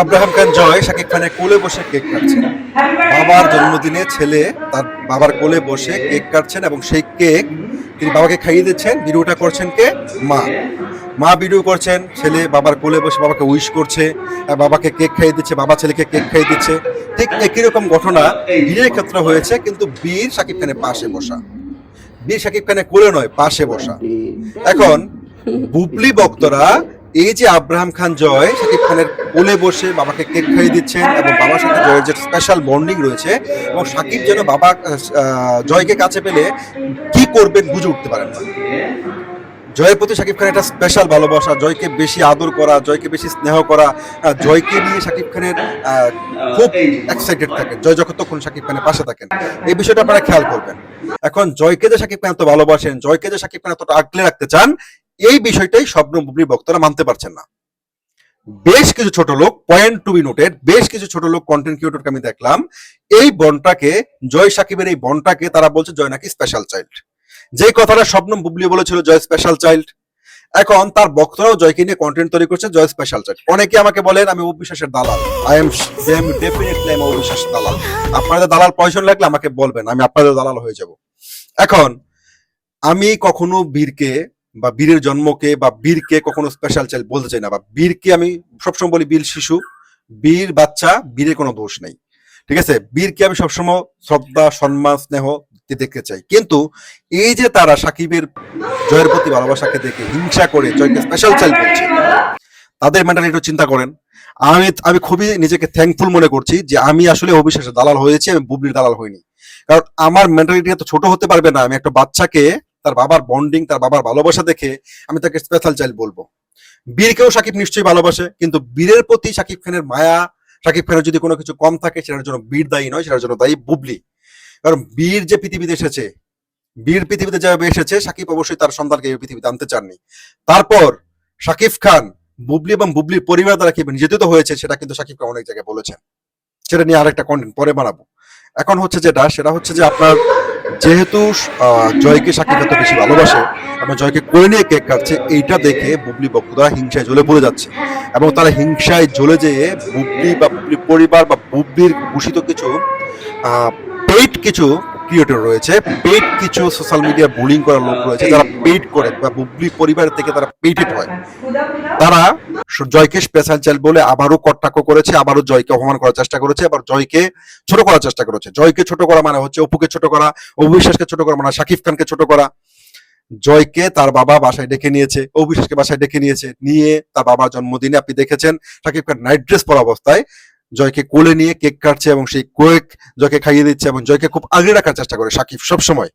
Abraham খান জয় শাকিব খানের কোলে বসে কেক কাটছেন বাবার জন্মদিনে ছেলে তার বাবার কোলে বসে কেক কাটছেন এবং সেই কেক তিনি বাবাকে খাইয়ে দিচ্ছেন। ভিডিওটা করছেন কে? মা। মা ভিডিও করছেন, ছেলে বাবার কোলে বসে বাবাকে উইশ করছে বাবাকে কেক খাইয়ে দিচ্ছে, বাবা ছেলেকে কেক খাইয়ে দিচ্ছে। ঠিক একই রকম ঘটনা বীরের ক্ষেত্রে হয়েছে, কিন্তু বীর শাকিব খানের পাশে বসা। বীর শাকিব খানের কোলে নয়, পাশে বসা। এখন বুবলি ভক্তরা এই যে আব্রাহাম খান জয় শাকিব খানের কোলে বসে বাবাকে কেক খাইয়ে দিচ্ছেন এবং বাবার সাথে জয়ের যে স্পেশাল বন্ডিং রয়েছে এবং সাকিব যেন বাবা জয়কে কাছে পেলে কি করবেন বুঝে উঠতে পারেন না। জয়ের প্রতি শাকিব খানের একটা স্পেশাল ভালোবাসা, জয়কে বেশি আদর করা, জয়কে বেশি স্নেহ করা জয়কে নিয়ে শাকিব খানের খুব এক্সাইটেড থাকেন। জয় যখন তখন শাকিব খানের পাশে থাকেন। এই বিষয়টা আপনারা খেয়াল করবেন। এখন জয়কে যে শাকিব খান এত ভালোবাসেন, জয়কে যে শাকিব খান এতটা আগলে রাখতে চান এই বিষয়টাই স্বপ্ন বক্তারা মানতে পারছেন না। বেশ কিছু ছোট লোক পয়েন্ট টু বি নোটেড বেশ কিছু ছোট লোক কন্টেন্ট ক্রিয়েটরকে আমি দেখলাম, এই বনটাকে, জয় সাকিবের এই বনটাকে তারা বলছে জয় নাকি স্পেশাল চাইল্ড যে কথাটা স্বপ্ন বুবলি বলেছিল, জয় স্পেশাল চাইল্ড এখন তার বক্তরাও জয়কে নিয়ে কন্টেন্ট তৈরি করছে, জয় স্পেশাল চাইল্ড অনেকে আমাকে বলেন, আমি অবিশ্বাসের দালাল। আই এম এম ডেফিনেটলি আমি অবিশ্বাস দালাল। আপনাদের দালাল প্রয়োজন লাগলে আমাকে বলবেন, আমি আপনাদের দালাল হয়ে যাব। এখন, আমি কখনো বীরকে বা বীরের জন্মকে বা বীরকে কখনো স্পেশাল চাইল্ড বলতে চাই না, বা বীরকে আমি সবসময় বলি বীর শিশু, বীর বাচ্চা, বীরের কোনো দোষ নেই, ঠিক আছে? বীরকে আমি সবসময় শ্রদ্ধা, সম্মান, স্নেহ দেখতে চাই। কিন্তু এই যে তারা সাকিবের জয়ের প্রতি ভালোবাসাকে দেখে হিংসা করে জয়কে স্পেশাল চাইল্ড বলছে, তাদের মেন্টালিটি চিন্তা করেন। আমি আমি খুবই নিজেকে থ্যাঙ্কফুল মনে করছি যে আমি আসলে অবিশ্বাসের দালাল হয়েছি, আমি বুবলির দালাল হইনি। কারণ আমার মেন্টালিটি এত ছোট হতে পারবে না, আমি একটা বাচ্চাকে তার বাবার বন্ডিং তার বাবার ভালোবাসা দেখে আমি তাকে স্পেশাল চাইল্ড বলব। বীরকেও সাকিব নিশ্চয়ই ভালোবাসে, কিন্তু বীরের প্রতি সাকিব খানের মায়া, সাকিব খানের যদি কোনো কিছু কম থাকে, সেটার জন্য বীর দায়ী নয়, সেটার জন্য দায়ী বুবলি। কারণ বীর যে পৃথিবীতে এসেছে, বীর পৃথিবীতে যেভাবে এসেছে, সাকিব অবশ্যই তার সন্তানকে এই পৃথিবীতে আনতে চাননি। তারপর সাকিব খান, বুবলি এবং বুবলির পরিবার দ্বারা কি নির্যাতিত হয়েছে, সেটা কিন্তু সাকিব খান অনেক জায়গায় বলেছেন। সেটা নিয়ে আরেকটা কন্টেন্ট পরে বানাবো। এখন হচ্ছে যেটা, সেটা হচ্ছে যে আপনার যেহেতু জয়কে সাকিব বেশি ভালোবাসে এবং জয়কে করে নিয়ে কেক কাটছে, এইটা দেখে বুবলি বক্তরা হিংসায় জ্বলে পড়ে যাচ্ছে। এবং তারা হিংসায় জ্বলে যেয়ে বুবলি বা বুবলি পরিবার বা বুবলির ঘোষিত কিছু পেট কিছু ক্রিয়েটর রয়েছে। পেইড কিছু সোশ্যাল মিডিয়া বুলিং করার লোক রয়েছে, যারা পেইড করে বা বুবলি পরিবার থেকে তারা পেইটেড হয়। তারা জয়কে স্পেশাল চাইল্ড বলে আবারও কটাক্ষ করেছে, আবারও জয়কে অপমান করার চেষ্টা করেছে, আবার জয়কে ছোট করার চেষ্টা করেছে। জয়কে ছোট করা মানে হচ্ছে অপুকে ছোট করা অবিশ্বাসকে ছোট করা মানে শাকিব খানকে ছোট করা। জয়কে তার বাবা বাসায় ডেকে নিয়েছে অবিশ্বাসকে বাসায় ডেকে নিয়েছে, নিয়ে তার বাবার জন্মদিনে আপনি দেখেছেন শাকিব খান নাইট ড্রেস পরা অবস্থায় জয়কে কোলে নিয়ে কেক কাটছে এবং সেই কোয়েক জয়কে খাইয়ে দিচ্ছে এবং জয়কে খুব আগলে রাখার চেষ্টা করে সাকিব সবসময়।